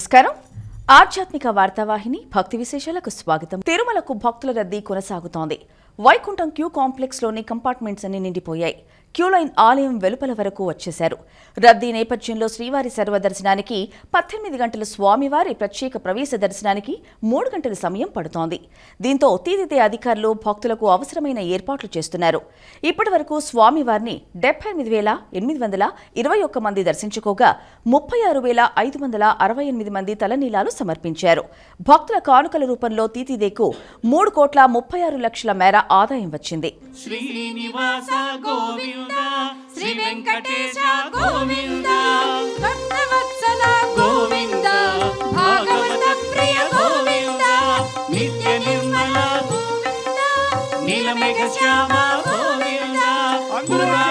నమస్కారం. ఆధ్యాత్మిక వార్తావాహిని భక్తి విశేషాలకు స్వాగతం. తిరుమలకు భక్తుల రద్దీ కొనసాగుతోంది. వైకుంఠం క్యూ కాంప్లెక్స్లోని కంపార్ట్మెంట్స్ అన్ని నిండిపోయాయి. క్యూలైన్ ఆలయం వెలుపల వరకు వచ్చేశారు. రద్దీ నేపథ్యంలో శ్రీవారి సర్వదర్శనానికి పద్దెనిమిది గంటల స్వామివారి ప్రత్యేక ప్రవేశ దర్శనానికి మూడు గంటల సమయం పడుతోంది. దీంతో తీదితే అధికారులు భక్తులకు అవసరమైన ఏర్పాట్లు చేస్తున్నారు. ఇప్పటి వరకు స్వామివారిని డెబ్బై ఎనిమిది వేల ఎనిమిది వందల ఇరవై ఒక్క మంది దర్శించుకోగా ముప్పై ఆరు వేల ఐదు వందల అరవై ఎనిమిది మంది తలనీలాలు సమర్పించారు. భక్తుల కానుకల రూపంలో తీతిదేకు మూడు కోట్ల ముప్పై ఆరు లక్షల మేర ఆదాయం వచ్చింది. శ్రీనివాస గోవింద శ్రీ వెంకటేశ గోవింద. భక్తవత్సల గోవింద. భాగవత ప్రియ గోవింద. నిత్య నిర్మల నీలమేఘ శ్యామ గోవింద. పురాణ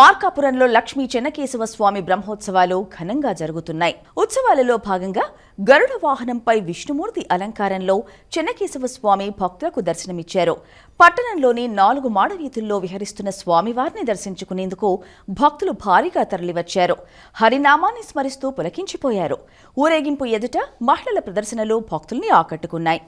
మార్కాపురంలో లక్ష్మీ చెన్నకేశవ స్వామి బ్రహ్మోత్సవాలు ఘనంగా జరుగుతున్నాయి. ఉత్సవాలలో భాగంగా గరుడ వాహనంపై విష్ణుమూర్తి అలంకారంలో చెన్నకేశవ స్వామి భక్తులకు దర్శనమిచ్చారు. పట్టణంలోని నాలుగు మాడవీధుల్లో విహరిస్తున్న స్వామివారిని దర్శించుకునేందుకు భక్తులు భారీగా తరలివచ్చారు. హరినామాన్ని స్మరిస్తూ పులకించిపోయారు. ఊరేగింపు ఎదుట మహిళల ప్రదర్శనలు భక్తుల్ని ఆకట్టుకున్నాయి.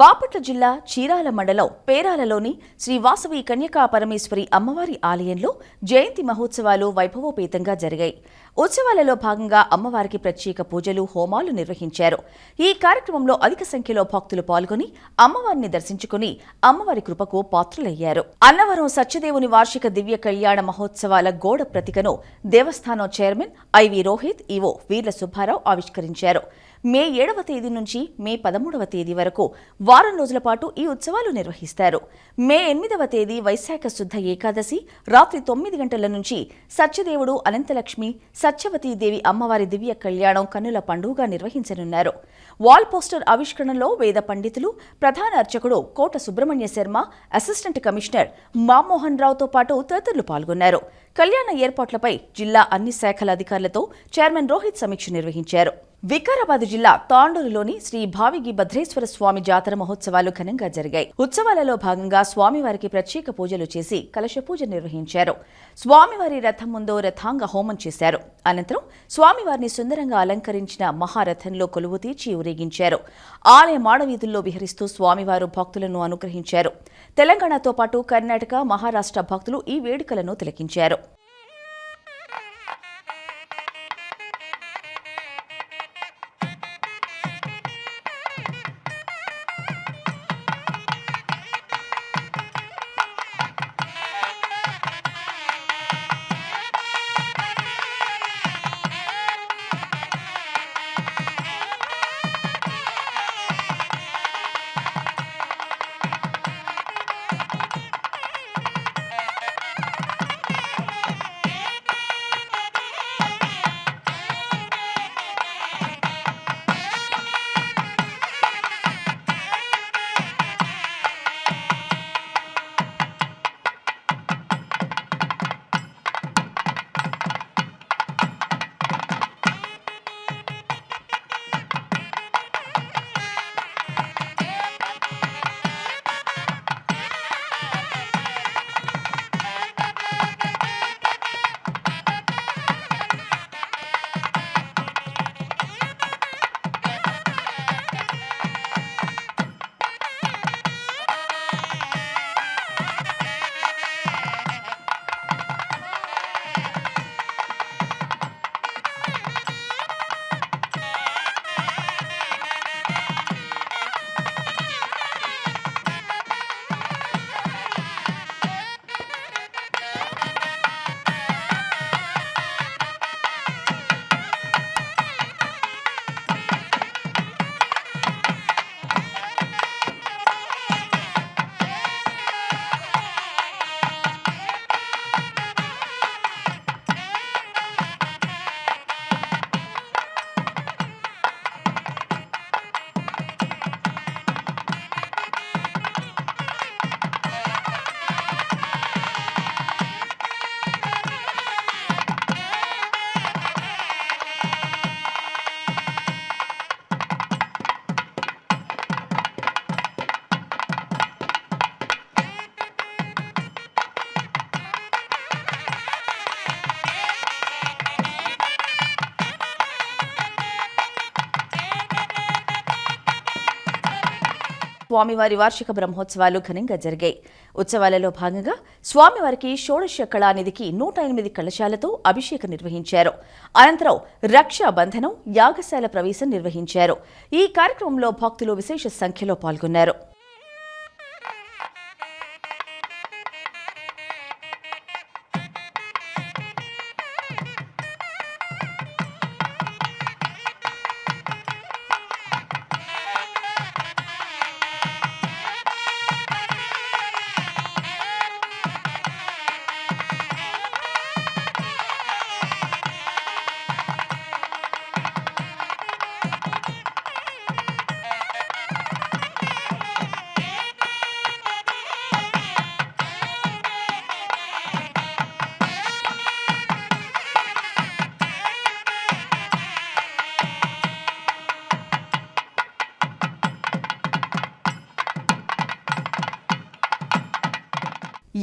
బాపట్ల జిల్లా చీరాల మండలం పేరాలలోని శ్రీ వాసవి కన్యకా పరమేశ్వరి అమ్మవారి ఆలయంలో జయంతి మహోత్సవాలు వైభవోపేతంగా జరిగాయి. ఉత్సవాలలో భాగంగా అమ్మవారికి ప్రత్యేక పూజలు హోమాలు నిర్వహించారు. ఈ కార్యక్రమంలో అధిక సంఖ్యలో భక్తులు పాల్గొని అమ్మవారిని దర్శించుకుని అమ్మవారి కృపకు పాత్రులయ్యారు. అన్నవరం సత్యదేవుని వార్షిక దివ్య కళ్యాణ మహోత్సవాల గోడ ప్రతికను దేవస్థానం chairman IV Rohit EO Veerla Subbarao ఆవిష్కరించారు. మే ఏడవ తేదీ నుంచి మే పదమూడవ తేదీ వరకు వారం రోజుల పాటు ఈ ఉత్సవాలు నిర్వహిస్తారు. మే ఎనిమిదవ తేదీ వైశాఖ శుద్ధ ఏకాదశి రాత్రి తొమ్మిది గంటల నుంచి సత్యదేవుడు అనంతలక్ష్మి సత్యవతీదేవి అమ్మవారి దివ్య కళ్యాణం కన్నుల పండుగగా నిర్వహించనున్నారు. వాల్ పోస్టర్ ఆవిష్కరణలో వేద పండితులు ప్రధాన అర్చకుడు కోట సుబ్రహ్మణ్య శర్మ అసిస్టెంట్ కమిషనర్ మామోహన్ రావుతో పాటు తదితరులు పాల్గొన్నారు. కళ్యాణ ఏర్పాట్లపై జిల్లా అన్ని శాఖల అధికారులతో చైర్మన్ రోహిత్ సమీక్ష నిర్వహించారు. వికారాబాద్ జిల్లా తాండూరులోని శ్రీ భావిగి భద్రేశ్వర స్వామి జాతర మహోత్సవాలు ఘనంగా జరిగాయి. ఉత్సవాలలో భాగంగా స్వామివారికి ప్రత్యేక పూజలు చేసి కలశ పూజ నిర్వహించారు. స్వామివారి రథం ముందు రథాంగ హోమం చేశారు. అనంతరం స్వామివారిని సుందరంగా అలంకరించిన మహారథంలో కొలువు తీర్చి ఊరేగించారు. ఆలయ మాడవీధుల్లో విహరిస్తూ స్వామివారు భక్తులను అనుగ్రహించారు. తెలంగాణతో పాటు కర్ణాటక మహారాష్ట్ర భక్తులు ఈ వేడుకలను తిలకించారు. స్వామివారి వార్షిక బ్రహ్మోత్సవాలు ఘనంగా జరిగాయి. ఉత్సవాలలో భాగంగా స్వామివారికి షోడశ కళానిధికి నూట ఎనిమిది కళశాలతో అభిషేకం నిర్వహించారు. అనంతరం రక్షాబంధనం యాగశాల ప్రవేశం నిర్వహించారు. ఈ కార్యక్రమంలో భక్తులు విశేష సంఖ్యలో పాల్గొన్నారు.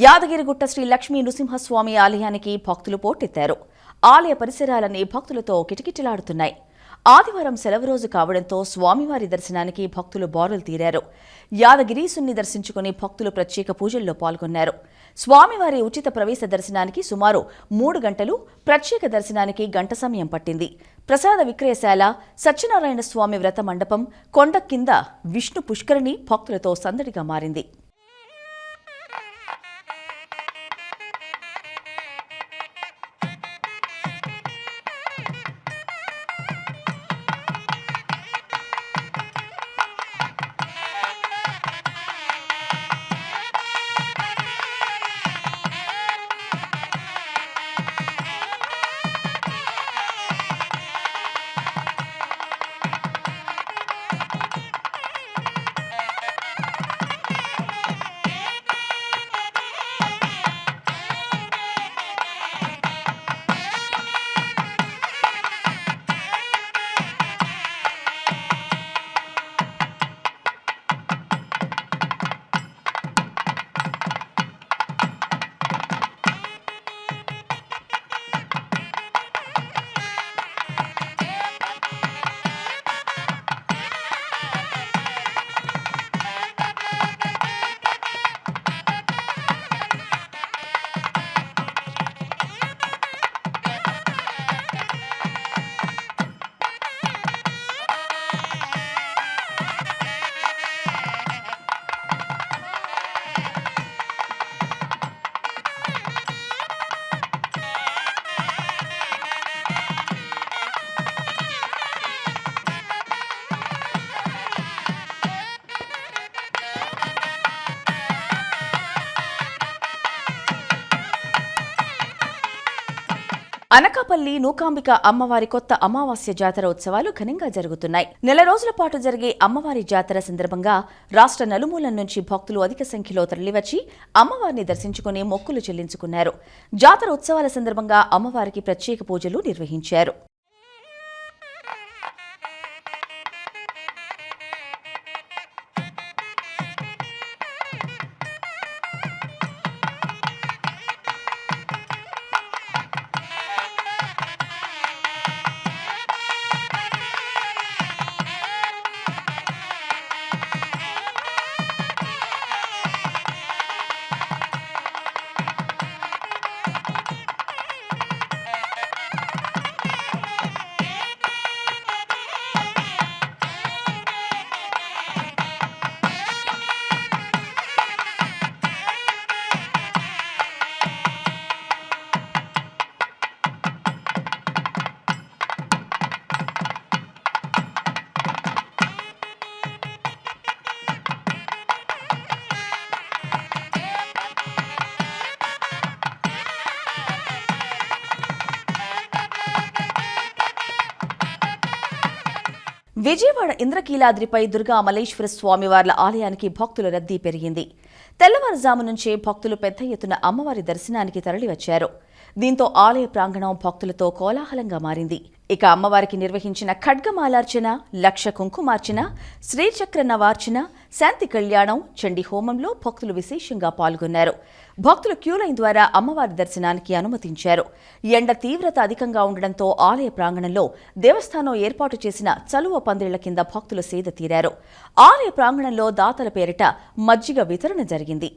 యాదగిరిగుట్ట శ్రీ లక్ష్మీ నృసింహస్వామి ఆలయానికి భక్తులు పోటెత్తారు. ఆలయ పరిసరాలన్నీ భక్తులతో కిటకిటలాడుతున్నాయి. ఆదివారం సెలవు రోజు కావడంతో స్వామివారి దర్శనానికి భక్తులు బారులు తీరారు. యాదగిరీసుని దర్శించుకుని భక్తులు ప్రత్యేక పూజల్లో పాల్గొన్నారు. స్వామివారి ఉచిత ప్రవేశ దర్శనానికి సుమారు మూడు గంటలు ప్రత్యేక దర్శనానికి గంట సమయం పట్టింది. ప్రసాద విక్రయశాల సత్యనారాయణ స్వామి వ్రత మండపం కొండ కింద విష్ణు పుష్కరిణి భక్తులతో సందడిగా మారింది. అనకాపల్లి నూకాంబిక అమ్మవారి కొత్త అమావాస్య జాతర ఉత్సవాలు ఘనంగా జరుగుతున్నాయి. నెల రోజుల పాటు జరిగే అమ్మవారి జాతర సందర్భంగా రాష్ట్ర నలుమూలల నుంచి భక్తులు అధిక సంఖ్యలో తరలివచ్చి అమ్మవారిని దర్శించుకుని మొక్కులు చెల్లించుకున్నారు. జాతర ఉత్సవాల సందర్భంగా అమ్మవారికి ప్రత్యేక పూజలు నిర్వహించారు. విజయవాడ ఇంద్రకీలాద్రిపై దుర్గా మలేశ్వర స్వామివార్ల ఆలయానికి భక్తుల రద్దీ పెరిగింది. తెల్లవారుజాము నుంచే భక్తులు పెద్ద ఎత్తున అమ్మవారి దర్శనానికి తరలివచ్చారు. దీంతో ఆలయ ప్రాంగణం భక్తులతో కోలాహలంగా మారింది. ఇక అమ్మవారికి నిర్వహించిన ఖడ్గమాలార్చన లక్ష కుంకుమార్చన శ్రీచక్ర నవార్చన శాంతి కళ్యాణం చండీ హోమంలో భక్తులు విశేషంగా పాల్గొన్నారు. భక్తులు క్యూలైన్ ద్వారా అమ్మవారి దర్శనానికి అనుమతించారు. ఎండ తీవ్రత అధికంగా ఉండడంతో ఆలయ ప్రాంగణంలో దేవస్థానం ఏర్పాటు చేసిన చలువ పందిళ్ళ కింద భక్తులు సేద తీరారు. ఆలయ ప్రాంగణంలో దాతల పేరిట మజ్జిగ వితరణ జరిగింది.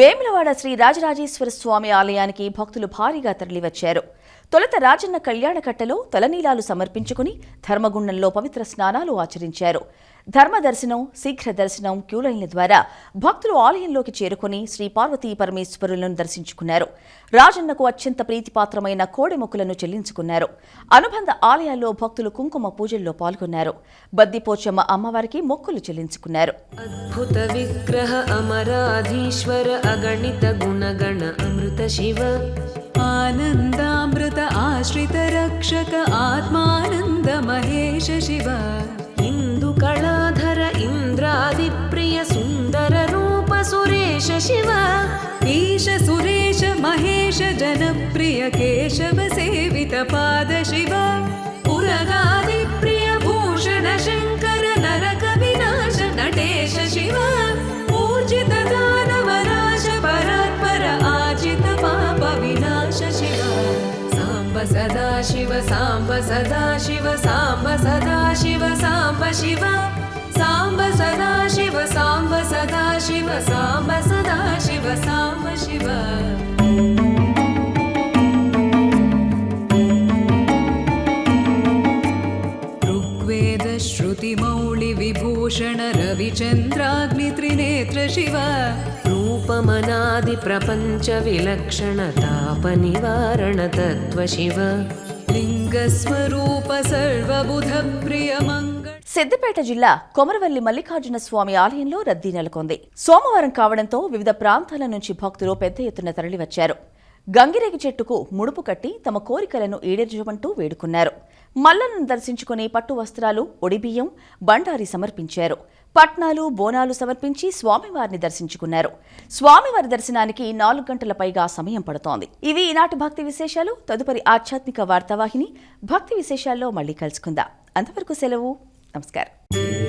వేములవాడ శ్రీ రాజరాజేశ్వర స్వామి ఆలయానికి భక్తులు భారీగా తరలివచ్చారు. తొలుత రాజన్న కళ్యాణకట్టలో తలనీలాలు సమర్పించుకుని ధర్మగుండంలో పవిత్ర స్నానాలు ఆచరించారు. ధర్మ దర్శనం శీఘ్ర దర్శనం క్యూలైన్ల ద్వారా భక్తులు ఆలయంలోకి చేరుకుని శ్రీ పార్వతీ పరమేశ్వరులను దర్శించుకున్నారు. రాజన్నకు అత్యంత ప్రీతిపాత్రమైన కోడి మొక్కులను చెల్లించుకున్నారు. అనుబంధ ఆలయాల్లో భక్తులు కుంకుమ పూజల్లో పాల్గొన్నారు. బద్దిపోచమ్మ అమ్మవారికి మొక్కులు చెల్లించుకున్నారు. అద్భుత విగ్రహ అమరాధీశ్వర అగణిత గుణగణ అమృత శివ. ఆనందామృత ఆశ్రిత రక్షక ఆత్మానంద మహేష శివ. सुरेश शिव, ईश सुरेश, महेश, जनप्रिय केशव, सेवित पाद शिव। पुरगादिप्रिय भूषण शङ्कर नरक विनाश, नटेश शिव। ऊर्जित दानवनाश परात्पर आजित पाप विनाश शिव। साम्ब सदा शिव साम्ब सदा शिव साम्ब सदा शिव साम्ब शिव। साम्ब सदा शिव साम्ब सदा शिव साम्ब साम्ब शिव ऋग्वेद श्रुतिमौळि विभूषण रविचन्द्राग्नित्रिनेत्र शिव रूपमनादिप्रपञ्च विलक्षणतापनिवारण तत्त्व शिव लिङ्गस्वरूप सर्वबुधप्रिय मङ्गल సిద్దిపేట జిల్లా కొమరవెల్లి మల్లికార్జున స్వామి ఆలయంలో రద్దీ నెలకొంది. సోమవారం కావడంతో వివిధ ప్రాంతాల నుంచి భక్తులు పెద్ద ఎత్తున తరలివచ్చారు. గంగిరేగి చెట్టుకు ముడుపు కట్టి తమ కోరికలను ఈడేర్చమంటూ వేడుకున్నారు. మల్లలను దర్శించుకుని పట్టు వస్త్రాలు ఒడిబియ్యం బండారి సమర్పించారు. పట్నాలు బోనాలు సమర్పించి స్వామివారిని దర్శించుకున్నారు. స్వామివారి దర్శనానికి నాలుగు గంటల పైగా సమయం పడుతోంది. ఇవి ఈనాటి భక్తి విశేషాలు. తదుపరి ఆధ్యాత్మిక వార్తావాహిని భక్తి విశేషాల్లో మళ్ళీ కలుసుకుందాం. అంతవరకు సెలవు. നമസ്കാരം